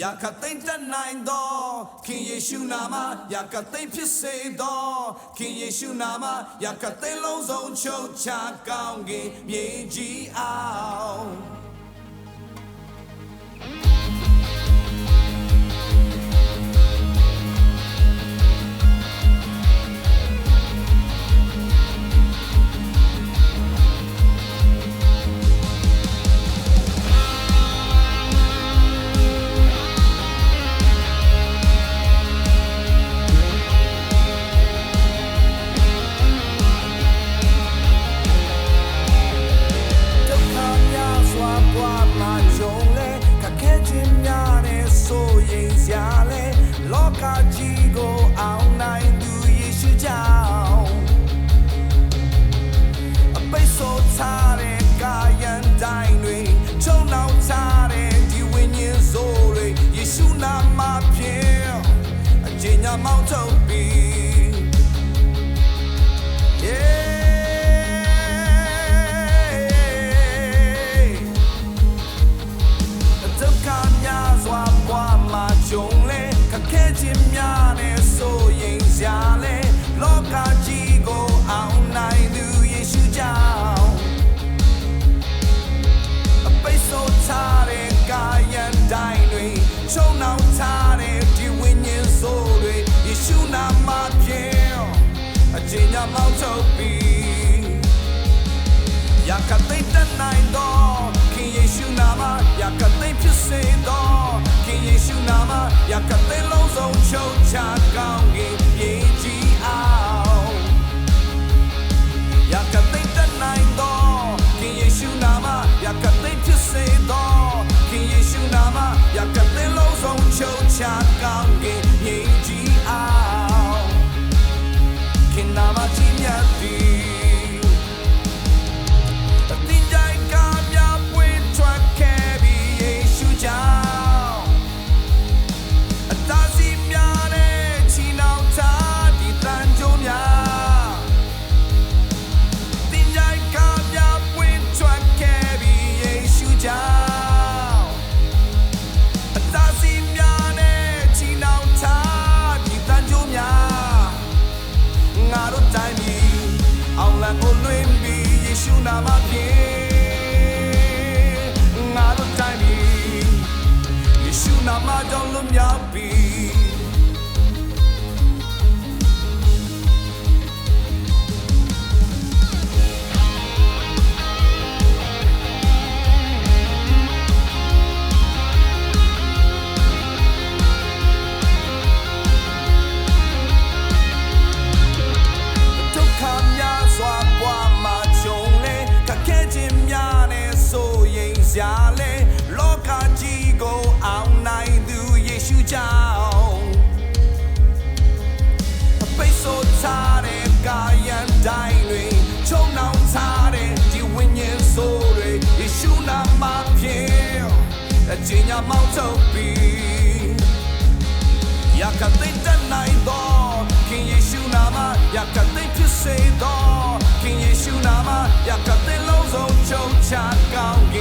ယာကသိမ့်တတ်နိုင်သောခင်ယေရှုနာမယာကသိမ့်ဖြစ်စေသောခင်ယေရှုနာမယာကသိမ့်လုံးစုံချုပ်ချကောင်းကင်မြေကြီးအောင် လောကကြီးကိုအောင်နိုင်သူယေရှုကြောင့်အပိတ်ဆို့ထားတဲ့ကာယံတိုင်းတွေချုံနှောင်ထားတဲ့ဒီဝိညာဉ်ဆိုးတွေယေရှုနာမဖြင့်အကျဉ်းညာမောင်းထုတ်ပြီး Yeah. အကျဉ်းညာမောင်းထုတ်ပြီးယာကသိတတ်နိုင်သောခင်ယေရှုနာမယာကသိဖြစ်စေသောခင်ယေရှုနာမယာကသိလုံးစုံချုပ်ချကောင်းကင်ပြေကြီးအောင်ယာကသိတတ်နိုင်သောခင်ယေရှုနာမယာကသိဖြစ်စေသောခင်ယေရှုနာမယာကသိလုံးစုံချုပ်ချ မကြောင့်လွတ်မြောက်ပြီး အကျဉ်းညာမောင်းထုတ်ပြီးယာကသိတတ်နိုင်သောခင်ယေရှုနာမယာကသိဖြစ်စေသောခင်ယေရှုနာမယာကသိလုံးစုံချုပ်ချကောင်းက